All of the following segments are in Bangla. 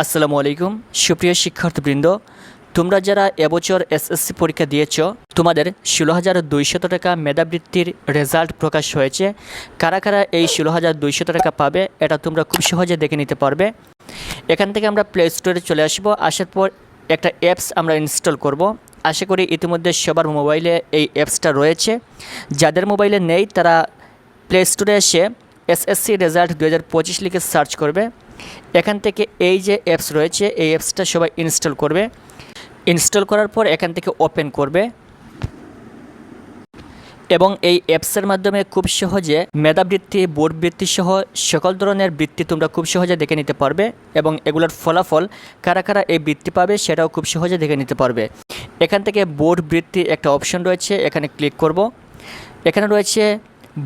আসসালামু আলাইকুম। সুপ্রিয় শিক্ষার্থীবৃন্দ, তোমরা যারা এবছর এসএসসি পরীক্ষা দিয়েছ, তোমাদের ষোলো হাজার দুইশত টাকা মেধাবৃত্তির রেজাল্ট প্রকাশ হয়েছে। কারা কারা এই ষোলো হাজার দুইশত টাকা পাবে, এটা তোমরা খুব সহজে দেখে নিতে পারবে। এখান থেকে আমরা প্লে স্টোরে চলে আসব। আসার পর একটা অ্যাপস আমরা ইনস্টল করব। আশা করি ইতিমধ্যে সবার মোবাইলে এই অ্যাপসটা রয়েছে। যাদের মোবাইলে নেই, তারা প্লে স্টোরে এসে এসএসসি রেজাল্ট দু হাজার পঁচিশ লিখে সার্চ করবে। এখান থেকে এই যে অ্যাপস রয়েছে, এই অ্যাপসটা সবাই ইনস্টল করবে। ইনস্টল করার পর এখান থেকে ওপেন করবে। এবং এই অ্যাপসের মাধ্যমে খুব সহজে মেধাবৃত্তি বোর্ড বৃত্তি সহ সকল ধরনের বৃত্তি তোমরা খুব সহজে দেখে নিতে পারবে এবং এগুলোর ফলাফল কারা কারা এই বৃত্তি পাবে সেটাও খুব সহজে দেখে নিতে পারবে। এখান থেকে বোর্ড বৃত্তি একটা অপশন রয়েছে, এখানে ক্লিক করব। এখানে রয়েছে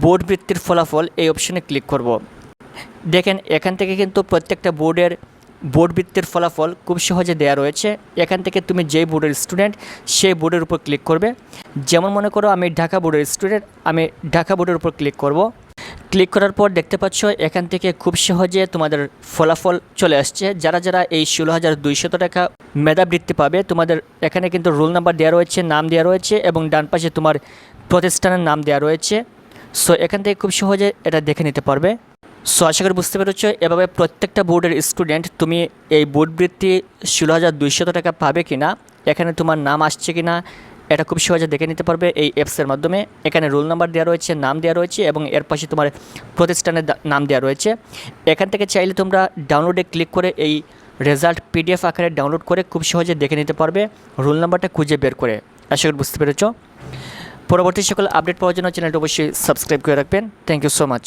বোর্ড বৃত্তির ফলাফল, এই অপশনে ক্লিক করব। দেখেন, এখান থেকে কিন্তু প্রত্যেকটা বোর্ডের বোর্ড বৃত্তির ফলাফল খুব সহজে দেওয়া রয়েছে। এখান থেকে তুমি যেই বোর্ডের স্টুডেন্ট, সেই বোর্ডের উপর ক্লিক করবে। যেমন মনে করো, আমি ঢাকা বোর্ডের স্টুডেন্ট, আমি ঢাকা বোর্ডের উপর ক্লিক করব। ক্লিক করার পর দেখতে পাচ্ছ, এখান থেকে খুব সহজে তোমাদের ফলাফল চলে আসছে। যারা যারা এই ষোলো হাজার দুইশত টাকা মেধাবৃত্তি পাবে, তোমাদের এখানে কিন্তু রোল নাম্বার দেওয়া রয়েছে, নাম দেওয়া রয়েছে এবং ডান পাশে তোমার প্রতিষ্ঠানের নাম দেওয়া রয়েছে। সো, এখান থেকে খুব সহজে এটা দেখে নিতে পারবে। সো আশা করি বুঝতে পেরেছ। এভাবে প্রত্যেকটা বোর্ডের স্টুডেন্ট তুমি এই বোর্ড বৃত্তি ষোলো হাজার দুইশত টাকা পাবে কি না এখানে তোমার নাম আসছে কি না এটা খুব সহজে দেখে নিতে পারবে এই অ্যাপসের মাধ্যমে। এখানে রোল নাম্বার দেওয়া রয়েছে, নাম দেওয়া রয়েছে এবং এর পাশে তোমার প্রতিষ্ঠানের নাম দেওয়া রয়েছে। এখান থেকে চাইলে তোমরা ডাউনলোডে ক্লিক করে এই রেজাল্ট পিডিএফ আকারে ডাউনলোড করে খুব সহজে দেখে নিতে পারবে রোল নাম্বারটা খুঁজে বের করে। আশা করি বুঝতে পেরেছ। পরবর্তী সকল আপডেট পাওয়ার জন্য চ্যানেলটা অবশ্যই সাবস্ক্রাইব করে রাখবেন। Thank you so much